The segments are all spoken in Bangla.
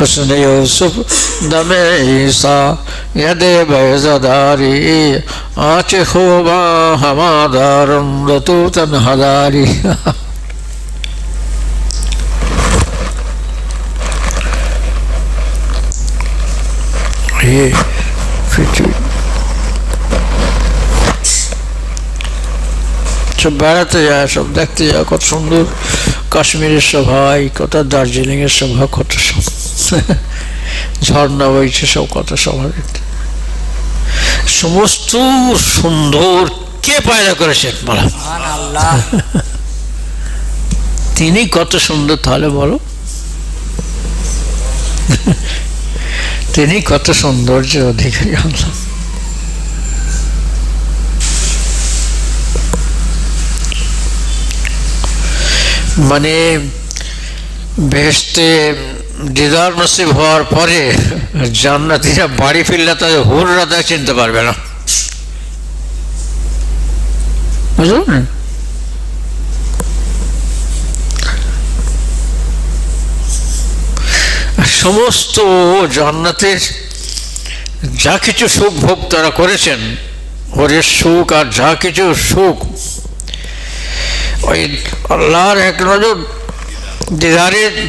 حسن یوسف دم عیسیٰ ید بیزداری آنچ خوبا ہما دارم رتوتن حداری یہ সব বেড়াতে যায় সব দেখতে যায় কত সুন্দর কাশ্মীরের সভায় কত দার্জিলিংয়ের সভা কত সুন্দর ঝর্ণা বইছে সব কত সভা দেখতে সমস্ত সুন্দর কে পায়দা করেছেন বলা তিনি কত সুন্দর তাহলে বলো। তিনি কত সৌন্দর্যের অধিকারী আল্লাহ মানে বেহেস্তে দিদার নসিব হওয়ার পরে জান্নাতিরা বাড়ি ফিরলে তাদের হুররা তা চিনতে পারবে না। বুঝলেন? সমস্ত জান্নাতের যা কিছু সুখ ভোগ তারা করেছেন ওরের সুখ আর যা কিছু সুখ ওই আল্লাহর এক নজর দিদারের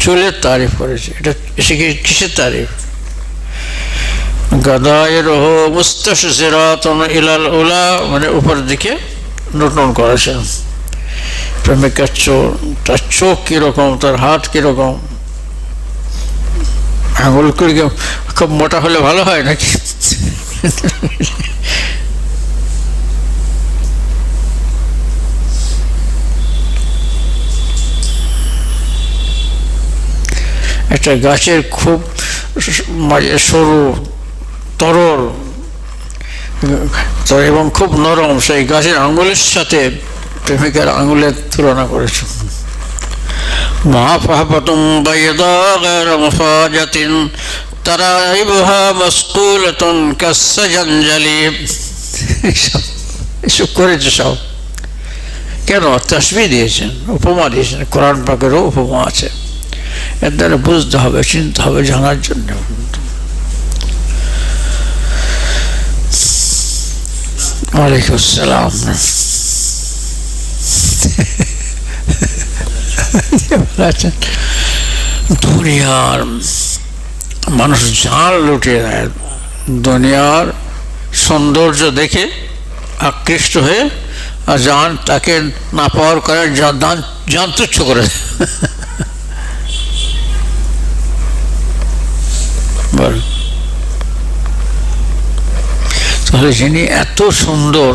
চুলের তারিফ করেছে। এটা তারিফ? উলা মানে উপর দিকে নতুন করেছেন। প্রেমিকার চোখ, তার চোখ কীরকম, তার হাত কীরকম? আঙুল খুব মোটা হলে ভালো হয় নাকি? একটা গাছের খুব সরু তরল এবং খুব নরম, সেই গাছের আঙুলের সাথে প্রেমিকার আঙুলের তুলনা করেছ। বাইদা গায়র মুফাজাতিন তারাইবুহা মাসকুলাতুন কাসসাজানজালি এসব এসব করেছে সব। কেন? তসবি দিয়েছেন, উপমা দিয়েছেন, কোরআন পাকেরও উপমা আছে। এর দ্বারা বুঝতে হবে, চিনতে হবে, জানার জন্য। দুনিয়ার মানুষ জান লুটিয়ে দেয় দুনিয়ার সৌন্দর্য দেখে আকৃষ্ট হয়ে আর জান তাকে না পাওয়ার করে জান জান তুচ্ছ করে তাহলে যিনি এত সুন্দর,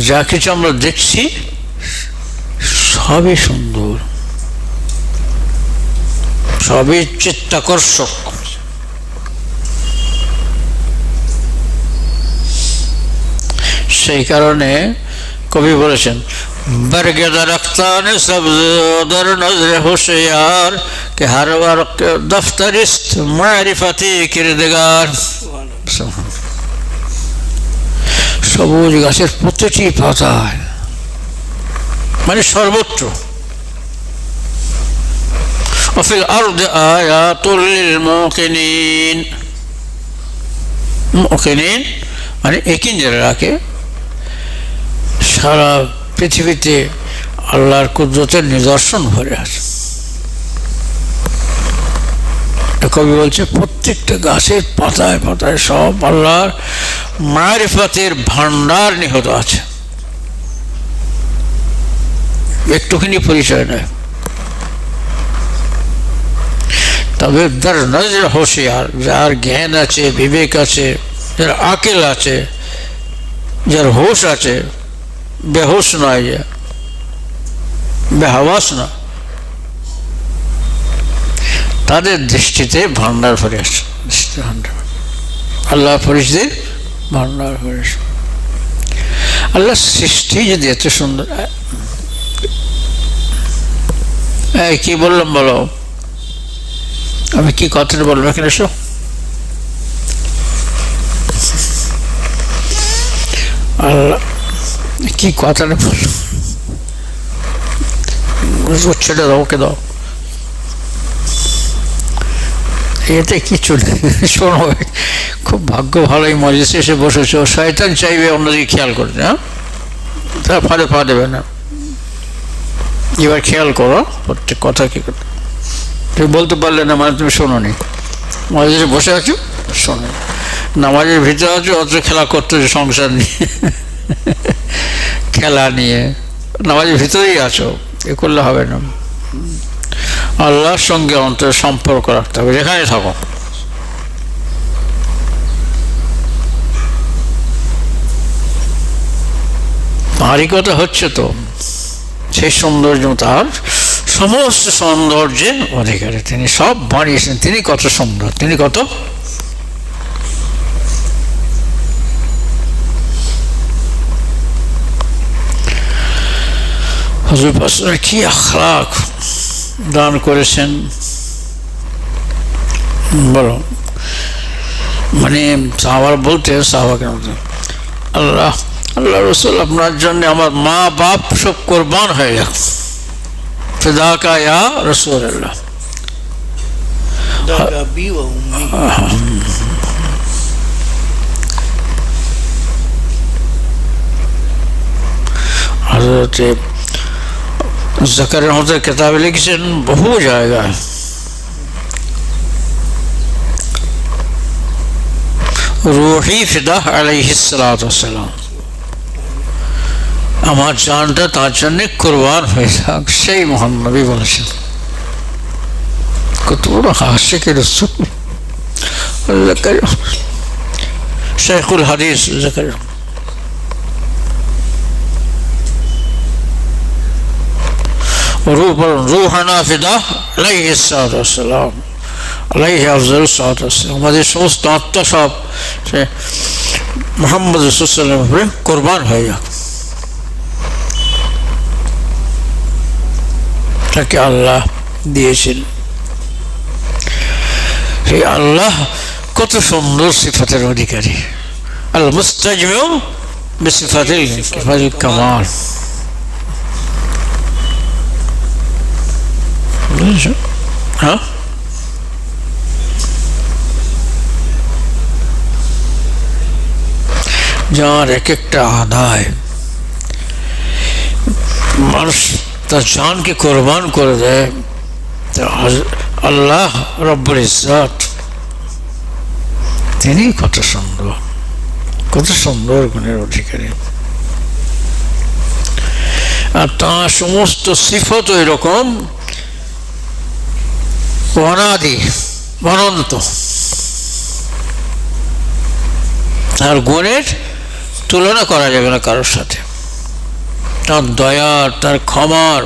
যা কিছু আমরা দেখছি, সবই সুন্দর। সবই চিত্তাকর্ষক। সেই কারণে কবি বলেছেন برگ درختان سبز در نظر هوشیار که هر وقت دفتر است معرفتی کردگار۔ সবুজ গাছের প্রতিটি পাতায় মানে সর্বত্র অফিল আরদ আয়াতুল মুকিনিন মুকিনিন মানে একিন যারা রাখে সারা পৃথিবীতে আল্লাহর কুদরতের নিদর্শন ভরে আছে কবি বলছে, প্রত্যেকটা গাছের পাতায় পাতায় সব আল্লাহর মারিফাতের ভান্ডার নিহত আছে। একটুখানি পরিচয় নেয় তবে যার নজর হোশিয়ার, যার জ্ঞান আছে, বিবেক আছে, যার আকেল আছে, যার হোশ আছে বেহোশ নয় যে বেহাবাস না তাদের দৃষ্টিতে ভান্ডার ভরে আসে দৃষ্টি ভান্ডার আল্লাহ ফরিসদের ভান্ডার আসে। আল্লাহ সৃষ্টি যদি এত সুন্দর কি বললাম বলো? আমি কি কথাটা বলব এখানে এসো। আল্লাহ কি কথাটা বলল? ছেড়ে দাও, ওকে দাও। এতে কিছু নেই। শোনো, খুব ভাগ্য ভালোই মজলিসে এসে বসেছ। শয়তান চাইবে অন্যদিকে খেয়াল করতে হ্যাঁ? তা ফাঁদে পা দেবে না। এবার খেয়াল করো প্রত্যেক কথা কি করতে তুমি বলতে পারলে না মানে তুমি শোনো নি মজলিসে বসে আছো? শোনো। নামাজের ভিতরে আছো অত খেলা করতে সংসার নিয়ে। খেলা নিয়ে, নামাজের ভিতরেই আছো, এ করলে হবে না। আল্লাহর সঙ্গে অন্তর সম্পর্ক রাখতে হবে, যেখানে থাকো। তাঁরই কথা হচ্ছে তো, সেই সৌন্দর্য তার, সমস্ত সৌন্দর্যের অধিকারী। তিনি সব বানিয়েছেন, তিনি কত সুন্দর, তিনি কত হজুর বাসরা কি আখলাক দান করেছেন বলো মানে সাহাবার বলতে সাহাবা কেন আল্লাহ আল্লাহ রসুল আপনার জন্য আমার মা বাপ সব কোরবান হয়ে গেল ফেদাকা ইয়া রসুল আল্লাহ হজরত জাকার রহমতের কেতাবে লিখেছেন বহু জায়গায় রুহি ফিদাহ আলাইহিসালাম আমার জানটা তার জন্যে কোরবান হয়ে যাক সেই মহান নবী বলেছেন কত বড় হাসিকে রসুল শেখুল হাদিস জাকার روح روحنا فداه عليه الصلاة والسلام عليه أفضل الصلاة والسلام আমাদের সমস্ত আত্মা সব সে মোহাম্মদ রসুল্লামের উপরে কোরবান হয়ে যাক তাকে আল্লাহ দিয়েছেন সেই আল্লাহ কত সুন্দর সিফাতের অধিকারী আল মুস্তাজমেও বিসিফাতিল কিফাতিল কামাল বুঝেছ হ্যাঁ যার এক একটা আদায় মানুষ তার জানকে কোরবান করে দেয় আল্লাহ রব্বুল ইজ্জত তিনি কত সুন্দর কত সুন্দর গুণের অধিকারী। আর তাঁর সমস্ত সিফত এরকম অনাদি অনন্ত তার গুণের তুলনা করা যাবে না কারোর সাথে। তার দয়ার তার ক্ষমার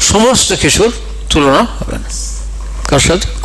সমস্ত কিছুর তুলনা হবে না। কার সাথে?